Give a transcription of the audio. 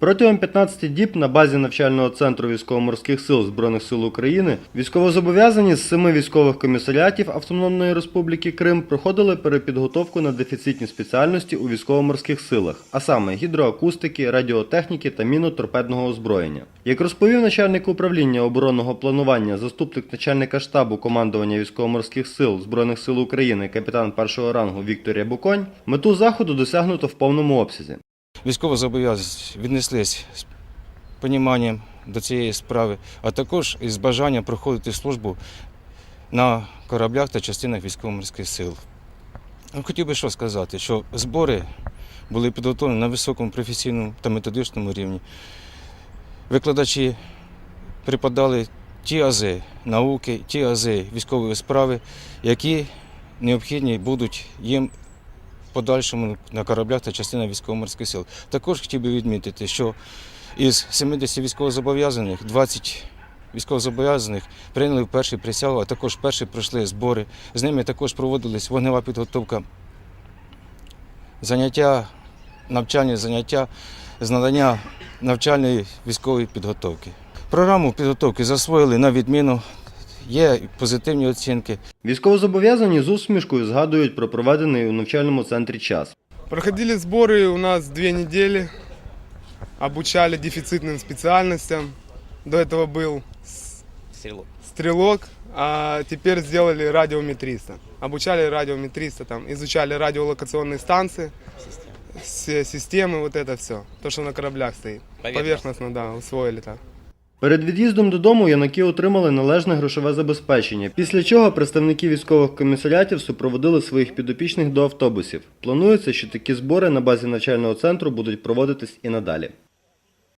Протягом 15 діб на базі навчального центру військово-морських сил Збройних сил України військовозобов'язані з семи військових комісаріатів Автономної Республіки Крим проходили перепідготовку на дефіцитні спеціальності у військово-морських силах, а саме гідроакустики, радіотехніки та міноторпедного озброєння. Як розповів начальник управління оборонного планування, заступник начальника штабу командування військово-морських сил Збройних сил України, капітан першого рангу Віктор Рябуконь, мету заходу досягнуто в повному обсязі. Військово зобов'язані віднеслись з поніманням до цієї справи, а також із бажанням проходити службу на кораблях та частинах військово-морських сил. Ну, Хотів би що сказати, що збори були підготовлені на високому професійному та методичному рівні. Викладачі припадали ті ази науки, ті ази військової справи, які необхідні будуть їм подальшому на кораблях та частинах військово-морських сил. Також хотів би відмітити, що із 70 військовозобов'язаних 20 військовозобов'язаних прийняли в перший присягу, а також перші пройшли збори. З ними також проводились вогнева підготовка, заняття, навчальні заняття з надання навчальної військової підготовки. Програму підготовки засвоїли на відміну Є позитивні оцінки. Військовозобов'язані з усмішкою згадують про проведений у навчальному центрі час. Проходили сборы у нас две недели, обучали дефицитным специальностям. До этого был с- Стрелок. стрелок, а теперь сделали радиометриста. Обучали радиометриста, там, изучали радиолокационные станции, с- системы, вот это все. То, что на кораблях стоит. Поверхностно. Поверхностно, да, усвоили так. Перед від'їздом додому юнаки отримали належне грошове забезпечення, після чого представники військових комісаріатів супроводили своїх підопічних до автобусів. Планується, що такі збори на базі навчального центру будуть проводитись і надалі.